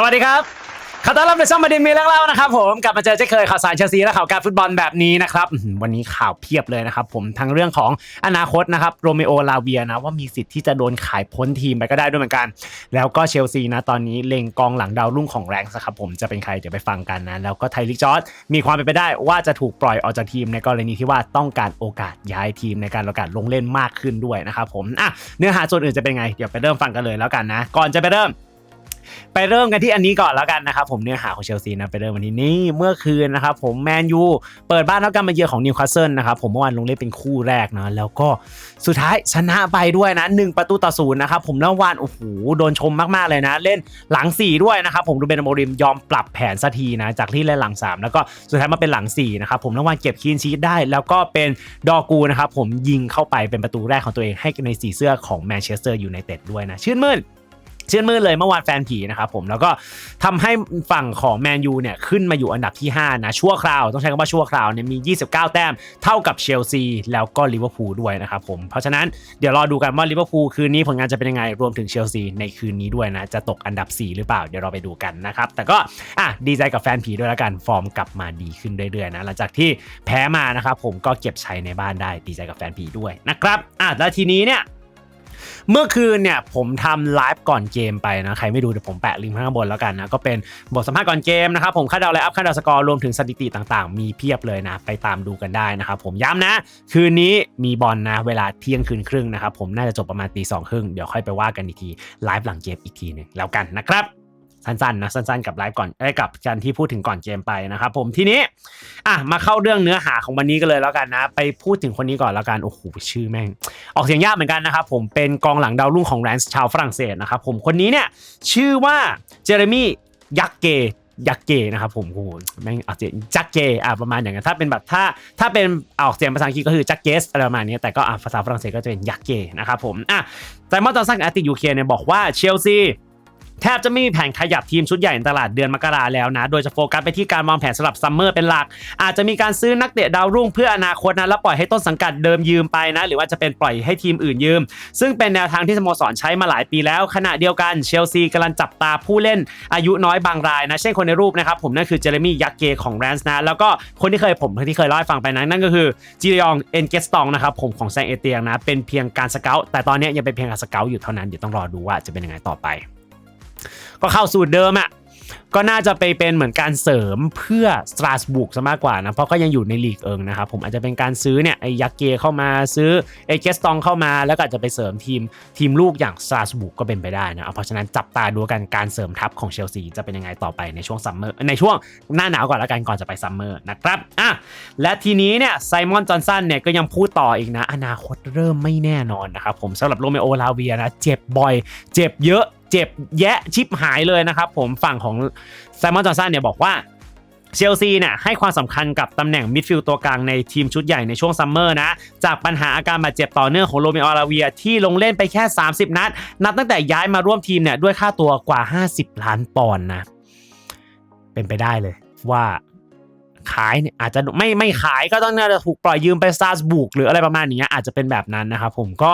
สวัสดีครับขอต้อนรับในช่องมาดินมีเรื่องเล่านะครับผมกลับมาเจอเช่นเคยข่าวสารเชลซีและข่าวการฟุตบอลแบบนี้นะครับอื้อหือวันนี้ข่าวเพียบเลยนะครับผมทั้งเรื่องของอนาคตนะครับโรเมโอลาเวียนะว่ามีสิทธิ์ที่จะโดนขายพ้นทีมไปก็ได้ด้วยเหมือนกัน แล้วก็เชลซีนะตอนนี้เล็งกองหลังดาวรุ่งของแรงส์ครับผมจะเป็นใครเดี๋ยวไปฟังกันนะแล้วก็ไทลิกจอร์ดมีความเป็นไปได้ว่าจะถูกปล่อยออกจากทีมในกรณีที่ว่าต้องการโอกาสย้ายทีมในการโอกาสลงเล่นมากขึ้นด้วยนะครับผมอะเนื้อหาส่วนอื่นจะเป็นไงเดี๋ยวไปเริ่มฟังกันเลยแล้วกันนะก่อนจะไปเริ่ม ไปเริ่มกันที่อันนี้ก่อนแล้วกันนะครับผมเนื้อหาของเชลซีนะไปเริ่มวันที่นี่เมื่อคืนนะครับผมแมนยูเปิดบ้านแล้วกันมาเยือนของนิวคาสเซิลนะครับผมเมื่อวานลงเล่นเป็นคู่แรกนะแล้วก็สุดท้ายชนะไปด้วยนะหนึ่งประตูต่อศูนย์นะครับผมแล้ววานโอ้โหโดนชมมากๆเลยนะ เล่นหลัง 4 ด้วยนะครับผมดูเบนโมริมยอมปรับแผนสักทีนะจากที่เล่นหลัง 3 แล้วก็สุดท้ายมาเป็นหลัง4นะครับผมแล้ววานเก็บคีนชีตได้ แล้วก็เป็นดอกูนะครับผมยิงเข้าไปเป็นประตูแรกของตัวเองให้ในสีเสื้อของแมนเชสเตอร์ยูไนเต็ดด้วยนะชื่นมื่น เชื่นมืดเลยเมื่อวานแฟนผีนะครับผมแล้วก็ทำให้ฝั่งของแมนยูเนี่ยขึ้นมาอยู่อันดับที่ 5 นะชั่วคราว ต้องใช้คำว่าชั่วคราวเนี่ยมี 29 แต้มเท่ากับเชลซีแล้วก็ลิเวอร์พูลด้วยนะครับผมเพราะฉะนั้นเดี๋ยวรอดูกันว่าลิเวอร์พูลคืนนี้ผลงานจะเป็นยังไงรวมถึงเชลซีในคืนนี้ด้วยนะจะตกอันดับ 4 หรือเปล่าเดี๋ยวเราไปดูกันนะครับแต่ก็อะดีใจกับแฟนผีด้วยแล้วกันฟอร์มกลับมาดีขึ้นเรื่อยๆนะหลังจากที่แพ้มานะครับผมก็เก็บชัยในบ้านได้ดีใจกับแฟนผีด้วยนะครับอะแล้วทีนี้เนี่ย เมื่อคืนเนี่ยผมทำไลฟ์ก่อนเกมไปนะใครไม่ดูเดี๋ยวผมแปะลิงก์ข้างบนแล้วกันนะก็เป็นบทสัมภาษณ์ก่อนเกมนะครับผมคาดเดาไลฟ์อัพคาดเดาสกอร์รวมถึงสถิติต่างๆ มีเพียบเลยนะไปตามดูกันได้นะครับผมย้ำนะ คืนนี้มีบอลนะเวลาเที่ยงคืนครึ่งนะครับผมน่าจะจบประมาณตีสองครึ่งเดี๋ยวค่อยไปว่ากันอีกทีไลฟ์หลังเกมอีกทีหนึงแล้วกันนะครับ สั้นๆนะสั้นๆกับไลฟ์ก่อนเอ้กับการที่พูดถึงก่อนเกมไปนะครับผมทีนี้อะมาเข้าเรื่องเนื้อหาของวันนี้กันเลยแล้วกันนะ ไปพูดถึงคนนี้ก่อนแล้วกันโอ้โหชื่อแม่ง ออกเสียงยากเหมือนกันนะครับผมเป็นกองหลังดาวรุ่งของแรนส์ชาวฝรั่งเศสนะครับผมคนนี้เนี่ยชื่อว่าเจเรมี่ยักเกยักเกนะครับผมโอ้โหแม่งออกเสียงจักเกอะประมาณอย่างนั้นถ้าเป็นแบบถ้าถ้าเป็นออกเสียงภาษาอังกฤษก็คือจักเกสอะไรประมาณนี้แต่ก็อะภาษาฝรั่งเศสก็จะเป็นยักเกนะครับผมอะไซมอนจอนสันอาร์ติยูเคเนี่ยบอกว่าเชลซี แทบจะไม่มีแผนขยับทีมชุดใหญ่ในตลาดเดือนมกราแล้วนะ โดยจะโฟกัสไปที่การวางแผนสำหรับซัมเมอร์เป็นหลัก อาจจะมีการซื้อนักเตะดาวรุ่งเพื่ออนาคตนะแล้วปล่อยให้ต้นสังกัดเดิมยืมไปนะ หรือว่าจะเป็นปล่อยให้ทีมอื่นยืม ซึ่งเป็นแนวทางที่สโมสรใช้มาหลายปีแล้ว ขณะเดียวกันเชลซีกำลังจับตาผู้เล่นอายุน้อยบางรายนะ เช่นคนในรูปนะครับผมนั่นคือเจเรมี่ยักเกของแรนส์นะ แล้วก็คนที่เคยผมที่เคยเล่าให้ฟังไปนะนั่นก็คือจิรยองเอ็นเกสตองนะครับผมของแซงเอเตียงนะเป็นเพียงการสเกลแต่ตอนนี้ยังเป็นเพียงการสเกลอยู่เท่านั้นเดี๋ยวต้องรอดูว่าจะเป็นยังไงต่อไป ก็เข้าสูตรเดิมอะ่ะก็น่าจะไปเป็นเหมือนการเสริมเพื่อสตราสบุกซะมากกว่านะ เพราะก็ยังอยู่ในลีกเอิงนะครับ ผมอาจจะเป็นการซื้อเนี่ยไอ้ยักเกเข้ามาซื้อไอ้เกสตองเข้ามา แล้วก็อาจจะไปเสริมทีมทีมลูกอย่างสตราสบุกก็เป็นไปได้นะเอาเพราะฉะนั้นจับตาดูกันการเสริมทัพของเชลซีจะเป็นยังไงต่อไปในช่วงซัมเมอร์ในช่วงหน้าหนาวก่อนแล้วกันก่อนจะไปซัมเมอร์นะครับอะและทีนี้เนี่ยไซมอนจอห์นสันเนี่ยก็ยังพูดต่ออีกนะ อนาคตเริ่มไม่แน่นอนนะครับผมสำหรับโรเมโอลาเวียนะเจ็บบ่อย เจ็บเยอะ เจ็บแยะชิบหายเลยนะครับผมฝั่งของไซมอนจอห์นสันเนี่ยบอกว่าเชลซีเนี่ยให้ความสำคัญกับตำแหน่งมิดฟิลด์ตัวกลางในทีมชุดใหญ่ในช่วงซัมเมอร์นะ จากปัญหาอาการบาดเจ็บต่อเนื่องของโรเมโอลาเวียที่ลงเล่นไปแค่ 30 นัด นับตั้งแต่ย้ายมาร่วมทีมเนี่ยด้วยค่าตัวกว่า 50 ล้านปอนด์นะ เป็นไปได้เลยว่าขายเนี่ยอาจจะไม่ไม่ขายก็ต้องน่าจะถูกปล่อยยืมไปซาร์สบุกหรืออะไรประมาณนี้อาจจะเป็นแบบนั้นนะครับผมก็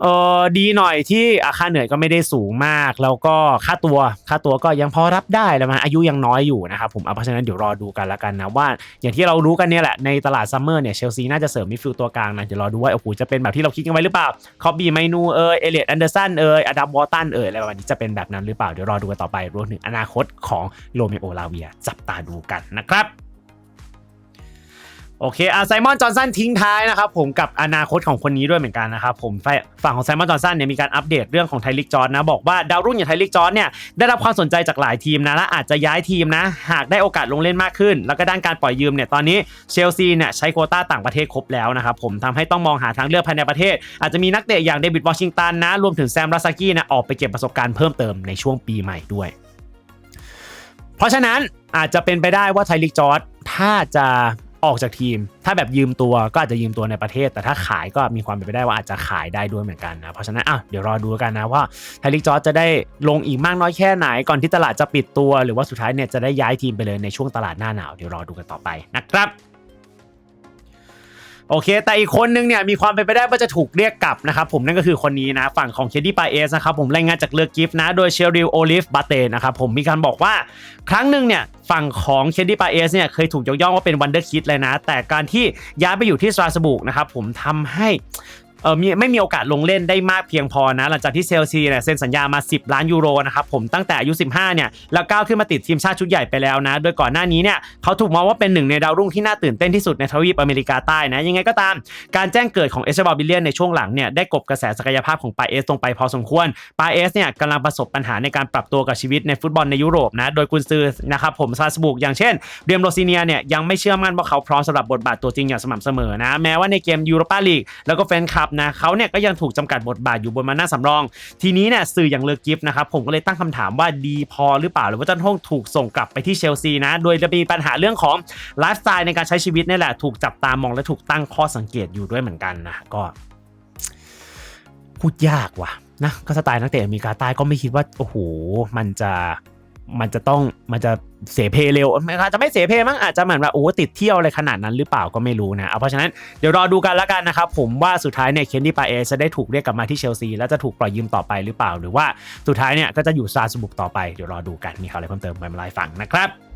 เออดีหน่อยที่ค่าเหนื่อยก็ไม่ได้สูงมาก แล้วก็ค่าตัวค่าตัวก็ยังพอรับได้แล้วมันอายุยังน้อยอยู่นะครับผมเอาเพราะฉะนั้นเดี๋ยวรอดูกันล้วกันนะว่า อย่างที่เรารู้กันเนี่ยแหละในตลาดซัมเมอร์เนี่ยเชลซีน่าจะเสริมมิดฟิลด์ตัวกลางนะเดี๋ยวรอดูว่าโอ้โหจะเป็นแบบที่เราคิดกันไว้หรือเปล่าคอบบี้ไมนูเอยเอเลียดแอนเดอร์สันเอยอดัมวอตันเอยอะไรประมาณนี้จะเป็นแบบนั้นหรือเปล่าเดี๋ยวรอดูกันต่อไปรวมถึงอนาคตของโรเมโอลาเวียจับตาดูกันนะครับ โอเคอะไซมอนจอห์นสันทิ้งท้ายนะครับผมกับอนาคตของคนนี้ด้วยเหมือนกันนะครับผมฝ่ายฝั่งของไซมอนจอห์นสันเนี่ยมีการอัปเดตเรื่องของไทลิกจอร์นนะบอกว่าดาวรุ่งอย่างไทลิกจอร์นเนี่ยได้รับความสนใจจากหลายทีมนะและอาจจะย้ายทีมนะ หากได้โอกาสลงเล่นมากขึ้น แล้วก็ด้านการปล่อยยืมเนี่ยตอนนี้เชลซีเนี่ยใช้โควต้าต่างประเทศครบแล้วนะครับผมทำให้ต้องมองหาทางเลือกภายในประเทศ อาจจะมีนักเตะอย่างเดวิดวอชิงตันนะรวมถึงแซมราซากี้นะออกไปเก็บประสบการณ์เพิ่มเติมในช่วงปีใหม่ด้วย เพราะฉะนั้นอาจจะเป็นไปได้ว่าไทลิกจอร์ดถ้าจะ ออกจากทีม ถ้าแบบยืมตัวก็อาจจะยืมตัวในประเทศ แต่ถ้าขายก็มีความเป็นไปได้ว่าอาจจะขายได้ด้วยเหมือนกันนะเพราะฉะนั้นอะเดี๋ยวรอดูกันนะว่าไทลิกจอร์จะได้ลงอีกมากน้อยแค่ไหนก่อนที่ตลาดจะปิดตัว หรือว่าสุดท้ายเนี่ยจะได้ย้ายทีมไปเลยในช่วงตลาดหน้าหนาวเดี๋ยวรอดูกันต่อไปนะครับ โอเค แต่อีกคนนึงเนี่ยมีความเป็นไปได้ว่าจะถูกเรียกกลับนะครับผมนั่นก็คือคนนี้นะฝั่งของเคดดี้ปาเอสนะครับผมรายงานจากเลือกกิฟต์นะโดยเชลริลโอลิฟบาเตนะครับผมมีการบอกว่าครั้งหนึ่งเนี่ยฝั่งของเคดดี้ปาเอสเนี่ยเคยถูกยกย่องว่าเป็นวันเดอร์คิดเลยนะ แต่การที่ย้ายไปอยู่ที่สตราสบุกนะครับผมทำให้ เออมีไม่มีโอกาสลงเล่นได้มากเพียงพอนะ หลังจากที่เชลซีเนี่ยเซ็นสัญญามา 10 ล้านยูโรนะครับผมตั้งแต่อายุ 15 เนี่ย แล้วก้าวขึ้นมาติดทีมชาติชุดใหญ่ไปแล้วนะ โดยก่อนหน้านี้เนี่ยเขาถูกมองว่าเป็นหนึ่งในดาวรุ่งที่น่าตื่นเต้นที่สุดในทวีปอเมริกาใต้นะ ยังไงก็ตามการแจ้งเกิดของเอชบอลบิเลียนในช่วงหลังเนี่ยได้กบกระแสศักยภาพของปาเอสลงไปพอสมควรปาเอสเนี่ยกำลังประสบปัญหาในการปรับตัวกับชีวิตในฟุตบอลในยุโรปนะโดยกุนซือนะครับผมซาสบุกอย่างเช่นเรียมโรซิเนียเนี่ยยังไม่เชื่อมั่นว่าเขาพร้อมสำหรับบทบาทตัวจริงอย่างสม่ำเสมอนะแม้ว่าในเกมยูโรปาลีกแล้วก็แฟนคลับนะเขาเนี่ยก็ยังถูกจำกัดบทบาทอยู่บนมาหน้าสำรอง ทีนี้เนี่ยสื่ออย่างเลอกิฟนะครับผมก็เลยตั้งคำถามว่าดีพอหรือเปล่าหรือว่าจะต้องถูกส่งกลับไปที่เชลซีนะ โดยจะมีปัญหาเรื่องของไลฟ์สไตล์ในการใช้ชีวิตนี่แหละถูกจับตามองและถูกตั้งข้อสังเกตอยู่ด้วยเหมือนกันนะก็ พูดยากว่ะนะก็สไตล์นักเตะอเมริกาใต้ก็ไม่คิดว่าโอ้โหมันจะ มันจะต้องมันจะเสเพเร็วมันอาจจะไม่เสเพมั้งอาจจะเหมือนว่าโอ้ติดเที่ยวอะไรขนาดนั้นหรือเปล่าก็ไม่รู้นะเอาเพราะฉะนั้นเดี๋ยวรอดูกันละกันนะครับผมว่าสุดท้ายเนี่ยเคนดี้ปาเอจะได้ถูกเรียกกลับมาที่เชลซีแล้วจะถูกปล่อยยืมต่อไปหรือเปล่า หรือว่าสุดท้ายเนี่ยก็จะอยู่ซาสบุกต่อไปเดี๋ยวรอดูกันมีข่าวอะไรเพิ่มเติมมาไลฟ์ฟังนะครับ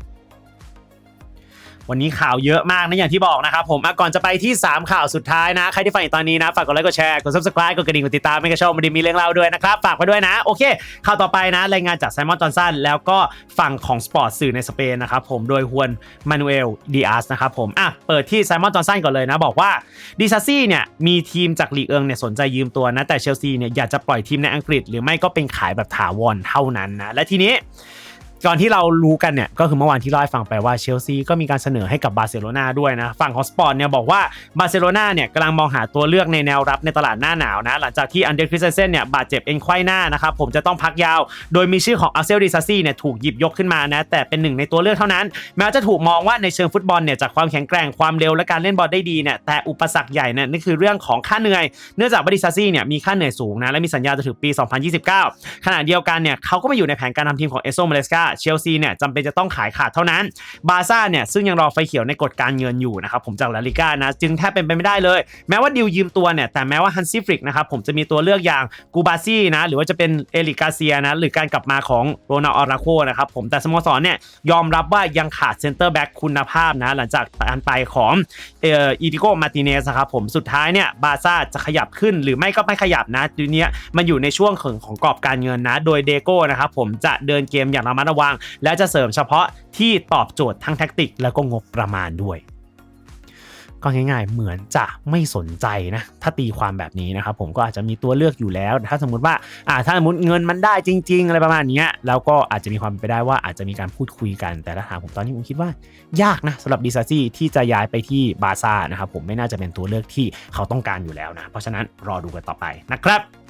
วันนี้ข่าวเยอะมากนะอย่างที่บอกนะครับผมก่อนจะไปที่ 3 ข่าวสุดท้ายนะ ใครที่ฟังอยู่ตอนนี้นะ ฝากกดไลค์กดแชร์กด subscribe กดกระดิ่งกดติดตามไม่กระชอบมันดีมีเรื่องเล่าด้วยนะครับ ฝากไว้ด้วยนะ โอเค ข่าวต่อไปนะ รายงานจากไซมอนจอห์นสันแล้วก็ฝั่งของสปอร์ตสื่อในสเปนนะครับผมโดยฮวนมานูเอลดิอาสนะครับผมอะเปิดที่ไซมอนจอห์นสันก่อนเลยนะ บอกว่าดิซาซี่เนี่ยมีทีมจากลีกเอิงเนี่ยสนใจยืมตัวนะแต่เชลซีเนี่ยอยากจะปล่อยทีมในอังกฤษ หรือไม่ก็เป็นขายแบบถาวรเท่านั้นนะและทีนี้ ก่อนที่เรารู้กันเนี่ยก็คือเมื่อวานที่เล่าให้ฟังไปว่าเชลซีก็มีการเสนอให้กับบาร์เซโลนาด้วยนะฝั่งของสปอร์ตเนี่ยบอกว่าบาร์เซโลนาเนี่ยกำลังมองหาตัวเลือกในแนวรับในตลาดหน้าหนาวนะหลังจากที่อันเดรคริสเซนเนี่ยบาดเจ็บเอ็นไขว้หน้านะครับผมจะต้องพักยาว โดยมีชื่อของอาเซลดิซาซี่เนี่ยถูกหยิบยกขึ้นมานะแต่เป็นหนึ่งในตัวเลือกเท่านั้นแม้จะถูกมองว่าในเชิงฟุตบอลเนี่ยจากความแข็งแกร่งความเร็วและการเล่นบอลได้ดีเนี่ยแต่อุปสรรคใหญ่เนี่ยนี่คือเรื่องของค่าเหนื่อยเนื่องจากบาดิซาซี่เนี่ยมีค่าเหนื่อยสูงนะและมีสัญญาจะถึงปี 2029 ขณะเดียวกันเนี่ยเขาก็มาอยู่ในแผนการทำทีมของเอโซมาเลสกาเชลซีเนี่ยจำเป็นจะต้องขายขาดเท่านั้น บาซ่าเนี่ยซึ่งยังรอไฟเขียวในกฎการเงินอยู่นะครับผมจากลาลิก้านะจึงแทบเป็นไปไม่ได้เลย แม้ว่าดิวยืมตัวเนี่ยแต่แม้ว่าฮันซี่ฟริกนะครับผมจะมีตัวเลือกอย่างกูบาซี่นะหรือว่าจะเป็นเอลิกาเซียนะหรือการกลับมาของโรนัลออราโคนะครับผมแต่สโมสรเนี่ยยอมรับว่ายังขาดเซนเตอร์แบ็กคุณภาพนะหลังจากการไปของเอ่ออีติโกมาติเนสครับผมสุดท้ายเนี่ยบาซ่าจะขยับขึ้นหรือไม่ก็ไม่ขยับนะทีเนี้ยมันอยู่ในช่วงของของกรอบการเงินนะ โดยเดโก้นะครับผมจะเดินเกมอย่างระมัดระวังและจะเสริมเฉพาะที่ตอบโจทย์ทั้งแท็กติก แล้วก็งบประมาณด้วย ก็ง่ายๆ เหมือนจะไม่สนใจนะ ถ้าตีความแบบนี้นะครับผมก็อาจจะมีตัวเลือกอยู่แล้ว ถ้าสมมติว่าอ่าถ้าสมมติเงินมันได้จริง ๆ อะไรประมาณนี้แล้วก็อาจจะมีความเป็นไปได้ว่าอาจจะมีการพูดคุยกันแต่ถ้าถามผมตอนนี้ผมคิดว่ายากนะสำหรับดิซาซี่ที่จะย้ายไปที่บาซ่านะครับผมไม่น่าจะเป็นตัวเลือกที่เขาต้องการอยู่แล้วนะ เพราะฉะนั้นรอดูกันต่อไปนะครับ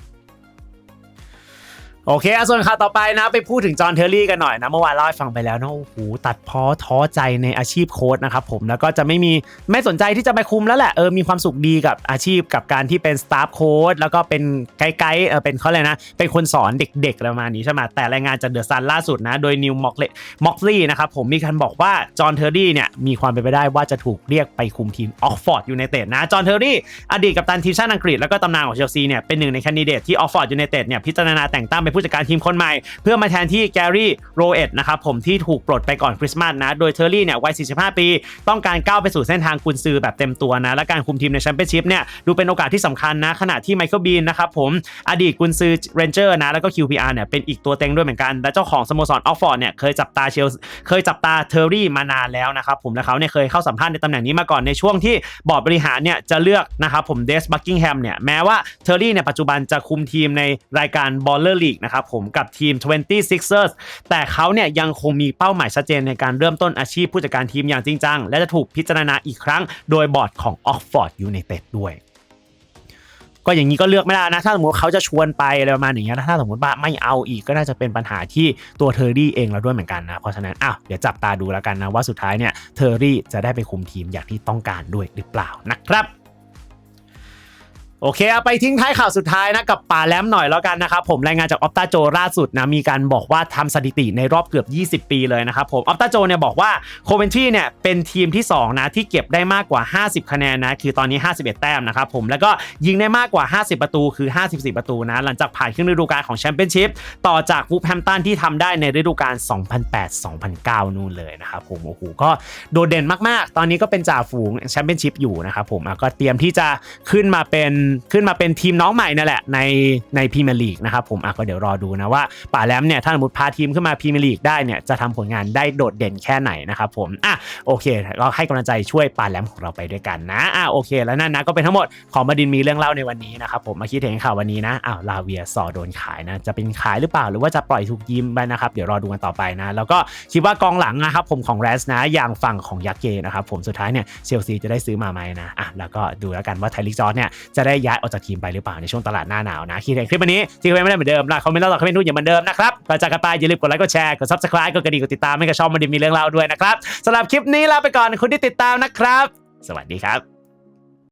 โอเคอะส่วนข่าวต่อไปนะ ไปพูดถึงจอห์นเทอร์รี่กันหน่อยนะ เมื่อวานเล่าให้ฟังไปแล้วนะโอ้โหตัดพ้อท้อใจในอาชีพโค้ชนะครับผมแล้วก็จะไม่มีไม่สนใจที่จะไปคุมแล้วแหละเออมีความสุขดีกับอาชีพกับการที่เป็นสตาฟโค้ชแล้วก็เป็นไกด์เออเป็นเขาเลยนะ เป็นคนสอนเด็กๆประมาณนี้ใช่ไหมแต่รายงานจากเดอะซันล่าสุดนะ โดยนิวม็อกเลม็อกลี่นะครับผมมีการบอกว่าจอห์นเทอร์รี่เนี่ยมีความเป็นไปได้ว่าจะถูกเรียกไปคุมทีมออกฟอร์ดยูไนเต็ดนะจอห์นเทอร์รี่อดีตกัปตันทีมชาติอังกฤษแล้วก็ตำนานของเชลซีเนี่ยเป็นหนึ่งในแคนดิเดตที่ออกฟอร์ดยูไนเต็ดเนี่ยพิจารณาแต่งตั้งเปผู้จัดการทีมคนใหม่ เพื่อมาแทนที่แกรี่โรเอตนะครับผมที่ถูกปลดไปก่อนคริสต์มาสนะ โดยเทอร์รี่เนี่ยวัย 45 ปี ต้องการก้าวไปสู่เส้นทางกุนซือแบบเต็มตัวนะ และการคุมทีมในแชมเปี้ยนชิพเนี่ยดูเป็นโอกาสที่สำคัญนะ ขณะที่ไมเคิลบีนนะครับผมอดีตกุนซือเรนเจอร์นะแล้วก็ QPR เนี่ยเป็นอีกตัวเต็งด้วยเหมือนกัน และเจ้าของสโมสรออกฟอร์ดเนี่ยเคยจับตาเชลเคยจับตาเทอร์รี่มานานแล้วนะครับผมและเขาเนี่ยเคยเข้าสัมภาษณ์ในตำแหน่งนี้มาก่อนในช่วงที่บอร์ดบริหารเนี่ยจะเลือกนะครับผมเดสบักกิงแฮมเนี่ยแม้ว่าเทอร์รี่เนี่ยปัจจุบันจะคุมทีมในรายการบอลเลอร์ลีกนะครับผมกับทีม 26ers แต่เขาเนี่ยยังคงมีเป้าหมายชัดเจนในการเริ่มต้นอาชีพผู้จัดการทีมอย่างจริงจัง และจะถูกพิจารณาอีกครั้ง โดยบอร์ดของ Oxford United ด้วยก็อย่างนี้ก็เลือกไม่ได้นะ ถ้าสมมติเขาจะชวนไปอะไรประมาณอย่างเงี้ยถ้าสมมติว่าไม่เอาอีกก็น่าจะเป็นปัญหาที่ตัวเทอร์รี่เองแล้วด้วยเหมือนกันนะ เพราะฉะนั้นอ้าวเดี๋ยวจับตาดูแล้วกันนะว่าสุดท้ายเนี่ยเทอร์รี่จะได้ไปคุมทีมอย่างที่ต้องการด้วยหรือเปล่านะครับ โอเคเอาไปทิ้งท้ายข่าวสุดท้ายนะกับป่าแลมหน่อยแล้วกันนะครับผมรายงานจากออฟตาโจล่าสุดนะมีการบอกว่าทำสถิติในรอบเกือบ 20 ปีเลยนะครับผมออฟตาโจเนี่ยบอกว่าโคเวนทรีเนี่ยเป็นทีมที่2นะที่เก็บได้มากกว่า 50 คะแนนนะคือตอนนี้ 51 แต้มนะครับผมแล้วก็ยิงได้มากกว่า 50 ประตูคือ 54 ประตูนะหลังจากผ่านครึ่งฤดูกาลของแชมเปี้ยนชิพต่อจากวูฟแฮมตันที่ทำได้ในฤดูกาล 2008-2009 นู่นเลยนะครับผมโอ้โหก็โดดเด่นมากๆ ตอนนี้ก็เป็นจ่าฝูงแชมเปี้ยนชิพอยู่นะครับผมก็เตรียมที่จะขึ้นมาเป็นขึ้นมาเป็นทีมน้องใหม่นั่นแหละในในพรีเมียร์ลีกนะครับผมอะก็เดี๋ยวรอดูนะว่าป่าแลมเนี่ยถ้าสมมติพาทีมขึ้นมาพรีเมียร์ลีกได้เนี่ยจะทำผลงานได้โดดเด่นแค่ไหนนะครับผมอะโอเคก็ให้กำลังใจช่วยป่าแลมของเราไปด้วยกันนะอะโอเค แล้วนั่นนะก็เป็นทั้งหมดของบดินมีเรื่องเล่าในวันนี้นะครับผมมาคิดเห็นข่าววันนี้นะอ้าวลาเวียสอโดนขายนะจะเป็นขายหรือเปล่าหรือว่าจะปล่อยถูกยิมไปนะครับเดี๋ยวรอดูกันต่อไปนะ แล้วก็คิดว่ากองหลังนะครับผมของแรสนะอย่างฝั่งของยักษ์เกนะครับผมสุดท้ายเนี่ยเชลซีจะได้ซื้อมาไหมนะอะแล้วก็ดูแล้วกันว่าไทลิกจอร์เนี่ยจะได้ย้ายออกจากทีมไปหรือเปล่าในช่วงตลาดหน้าหนาวนะคิดเห็นคลิปวันนี้ที่ไม่ได้เหมือนเดิมนะคอมเมนต์เล่าต่อคอมเมนต์นู่นอย่างเหมือนเดิมนะครับก่อนจากกันไปอย่าลืมกดไลค์กดแชร์กด subscribe กดกระดิ่งกดติดตามให้กับช่องมันดีมีเรื่องเล่าด้วยนะครับสำหรับคลิปนี้ลาไปก่อนคุณที่ติดตามนะครับ สวัสดีครับ